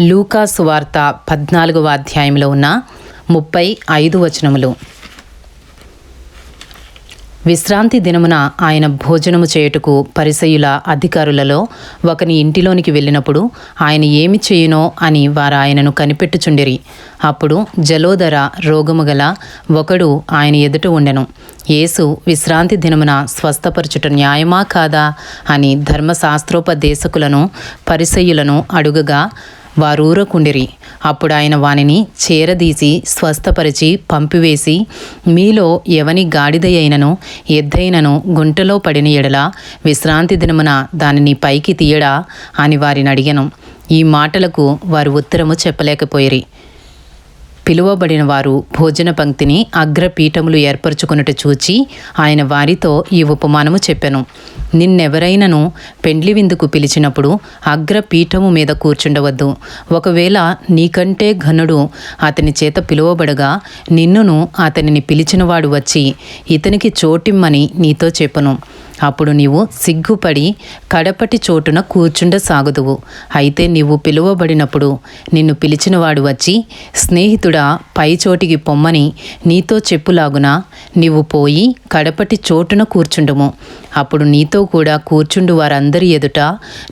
లూకాసు వార్త పద్నాలుగవ అధ్యాయంలో ఉన్న ముప్పై ఐదు వచనములు. విశ్రాంతి దినమున ఆయన భోజనము చేయుటకు పరిసయుల అధికారులలో ఒకని ఇంటిలోనికి వెళ్ళినప్పుడు ఆయన ఏమి చేయునో అని వారు ఆయనను కనిపెట్టుచుండిరి. అప్పుడు జలోదర రోగము గల ఒకడు ఆయన ఎదుట ఉండెను. యేసు విశ్రాంతి దినమున స్వస్థపరచుట న్యాయమా కాదా అని ధర్మశాస్త్రోపదేశకులను పరిసయులను అడుగగా వారూరకుండిరి. అప్పుడు ఆయన వానిని చేరదీసి స్వస్థపరిచి పంపివేసి మీలో ఎవని గాడిదయైనను ఎద్దైనను గుంటలో పడిన ఎడల విశ్రాంతి దినమున దానిని పైకి తీయడా అని వారిని అడిగను. ఈ మాటలకు వారు ఉత్తరము చెప్పలేకపోయిరి. పిలువబడిన వారు భోజన పంక్తిని అగ్రపీఠములు ఏర్పరచుకున్నట్టు చూచి ఆయన వారితో ఈ ఉపమానము చెప్పెను. నిన్నెవరైనను పెండ్లి విందుకు పిలిచినప్పుడు అగ్రపీఠము మీద కూర్చుండవద్దు. ఒకవేళ నీకంటే ఘనుడు అతని చేత పిలువబడగా నిన్నును అతనిని పిలిచినవాడు వచ్చి ఇతనికి చోటిమ్మని నీతో చెప్పను. అప్పుడు నీవు సిగ్గుపడి కడపటి చోటున కూర్చుండ సాగుదువు అయితే నీవు పిలువబడినప్పుడు నిన్ను పిలిచినవాడు వచ్చి స్నేహితుడా పై చోటికి పొమ్మని నీతో చెప్పులాగున? నీవు పోయి కడపటి చోటున కూర్చుండుము. అప్పుడు నీతో కూడా కూర్చుండు వారందరి ఎదుట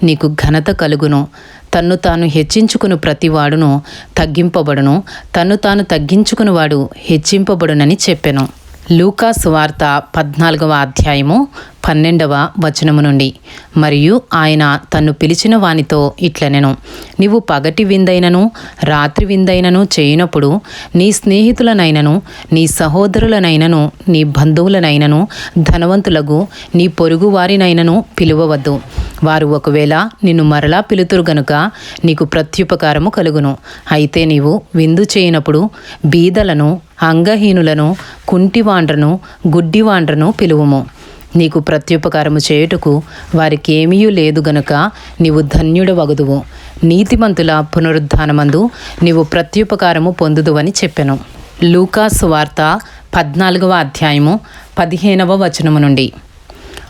నీకు ఘనత కలుగును. తన్ను తాను హెచ్చించుకుని ప్రతివాడును తగ్గింపబడును. తన్ను తాను తగ్గించుకునివాడు హెచ్చింపబడునని చెప్పెను. లూకాస్ వార్త పద్నాలుగవ అధ్యాయము పన్నెండవ వచనము నుండి. మరియు ఆయన తన్ను పిలిచిన వానితో ఇట్లనెను నీవు పగటి విందైనను రాత్రి విందైనను చేయనప్పుడు నీ స్నేహితులనైనను నీ సహోదరులనైనను నీ బంధువులనైనను ధనవంతులకు నీ పొరుగు వారినైనను పిలువవద్దు. వారు ఒకవేళ నిన్ను మరలా పిలుతురు గనుక నీకు ప్రత్యుపకారము కలుగును. అయితే నీవు విందు చేయనప్పుడు బీదలను అంగహీనులను కుంటివాండ్రను గుడ్డివాండ్రను పిలువుము. నీకు ప్రత్యుపకారము చేయుటకు వారికి ఏమీ లేదు గనుక నీవు ధన్యుడవగదువు. నీతిమంతుల పునరుద్ధానమందు నీవు ప్రత్యుపకారము పొందుదువని చెప్పెను. లూకాసు వార్త పద్నాలుగవ అధ్యాయము పదిహేనవ వచనము నుండి.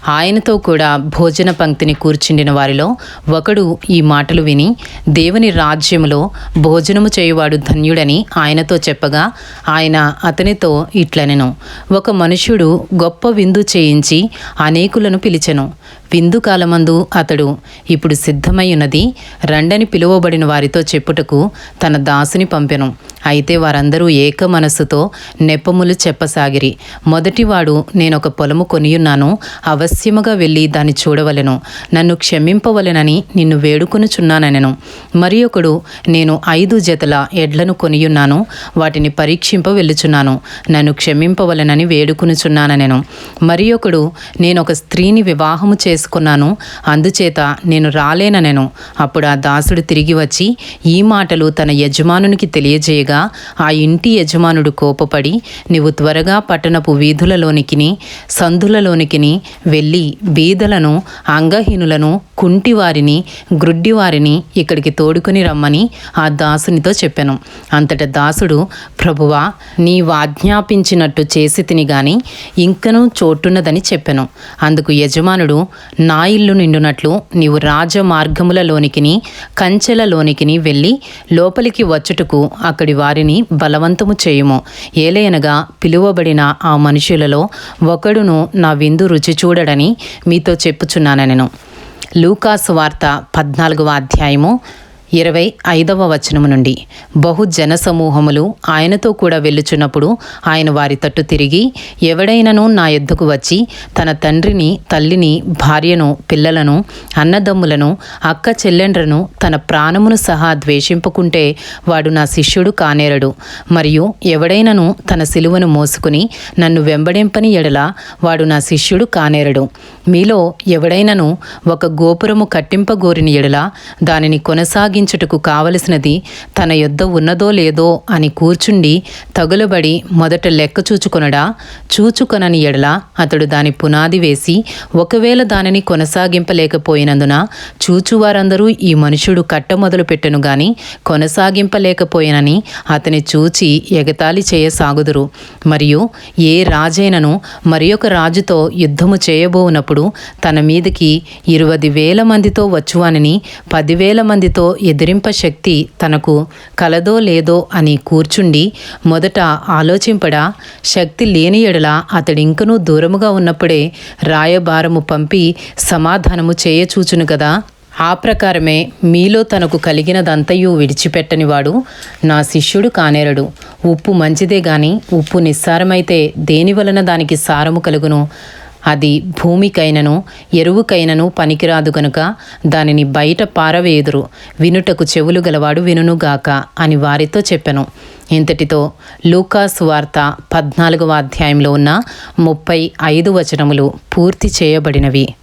ఆయనతో కూడా భోజన పంక్తిని కూర్చుండిన వారిలో ఒకడు ఈ మాటలు విని దేవుని రాజ్యములో భోజనము చేయువాడు ధన్యుడని ఆయనతో చెప్పగా ఆయన అతనితో ఇట్లనెను ఒక మనుష్యుడు గొప్ప విందు చేయించి అనేకులను పిలిచెను. విందు కాలమందు అతడు ఇప్పుడు సిద్ధమై ఉన్నది రండని పిలువబడిన వారితో చెప్పుటకు తన దాసుని పంపెను. అయితే వారందరూ ఏక మనస్సుతో నెప్పములు చెప్పసాగిరి. మొదటివాడు నేను ఒక పొలము కొనియున్నాను అవశ్యముగా వెళ్ళి దాన్ని చూడవలెను. నన్ను క్షమింపవలెనని నిన్ను వేడుకొనుచున్నానెను మరి ఒకడు నేను ఐదు జతల ఎడ్లను కొనియున్నాను వాటిని పరీక్షింప వెళ్ళుచున్నాను. నన్ను క్షమింపవలెనని వేడుకొనుచున్నానెను మరి ఒకడు నేను ఒక స్త్రీని వివాహము చేసుకున్నాను అందుచేత నేను రాలేననెను. అప్పుడు ఆ దాసుడు తిరిగి వచ్చి ఈ మాటలు తన యజమానునికి తెలియజేయగా ఆ ఇంటి యజమానుడు కోపపడి నీవు త్వరగా పట్టణపు వీధులలోనికిని సందులలోనికిని వెళ్ళి బీదలను అంగహీనులను కుంటివారిని గ్రుడ్డివారిని ఇక్కడికి తోడుకుని రమ్మని ఆ దాసునితో చెప్పాను. అంతట దాసుడు ప్రభువా నీవు ఆజ్ఞాపించినట్టు చేసి తిని గాని ఇంకనూ చోటున్నదని చెప్పాను. అందుకు యజమానుడు నా ఇల్లు నిండునట్లు నీవు రాజ మార్గములలోనికిని కంచెలలోనికిని వెళ్ళి లోపలికి వచ్చుటకు అక్కడి వారిని బలవంతము చేయుము. ఏలయనగా పిలువబడిన ఆ మనుషులలో ఒకడును నా విందు రుచి చూడడని మీతో చెప్పుచున్నానెను లూకాసు వార్త పద్నాలుగవ అధ్యాయము ఇరవై ఐదవ వచనము నుండి. బహు జనసమూహములు ఆయనతో కూడా వెళ్ళుచున్నప్పుడు ఆయన వారి తట్టు తిరిగి ఎవడైనను నా ఎద్దుకు వచ్చి తన తండ్రిని తల్లిని భార్యను పిల్లలను అన్నదమ్ములను అక్క చెల్లెండ్రను తన ప్రాణమును సహా ద్వేషింపుకుంటే వాడు నా శిష్యుడు కానేరడు. మరియు ఎవడైనను తన సిలువను మోసుకుని నన్ను వెంబడింపని ఎడల వాడు నా శిష్యుడు కానేరడు. మీలో ఎవడైనను ఒక గోపురము కట్టింపగోరిన ఎడల దానిని కొనసాగించుటకు కావలసినది తన యొద్ద ఉన్నదో లేదో అని కూర్చుండి తగులబడి మొదట లెక్క చూచుకొనడా. చూచుకొనని ఎడల అతడు దాని పునాది వేసి ఒకవేళ దానిని కొనసాగింపలేకపోయినందున చూచువారందరూ ఈ మనుషుడు కట్ట మొదలు పెట్టెను గాని కొనసాగింపలేకపోయినని అతని చూచి ఎగతాళి చేయసాగుదురు. మరియు ఏ రాజైనను మరి ఒక రాజుతో యుద్ధము చేయబోనప్పుడు తన మీదకి ఇరవై వేల మందితో వచ్చువానని పదివేల మందితో ఎదిరింప శక్తి తనకు కలదో లేదో అని కూర్చుండి మొదట ఆలోచింపడా శక్తి లేని ఎడల అతడింకనూ దూరముగా ఉన్నప్పుడే రాయబారము పంపి సమాధానము చేయచూచును కదా ఆ ప్రకారమే మీలో తనకు కలిగినదంతయు విడిచిపెట్టనివాడు నా శిష్యుడు కానేరడు. ఉప్పు మంచిదే గాని ఉప్పు నిస్సారమైతే దేని వలన దానికి సారము కలుగును? అది భూమికైనను ఎరువుకైనను పనికిరాదు గనుక దానిని బయట పారవేయుదురు. వినుటకు చెవులు గలవాడు వినుగాక అని వారితో చెప్పెను. ఇంతటితో లూకాస్ వార్త పద్నాలుగవ అధ్యాయంలో ఉన్న ముప్పై ఐదు వచనములు పూర్తి చేయబడినవి.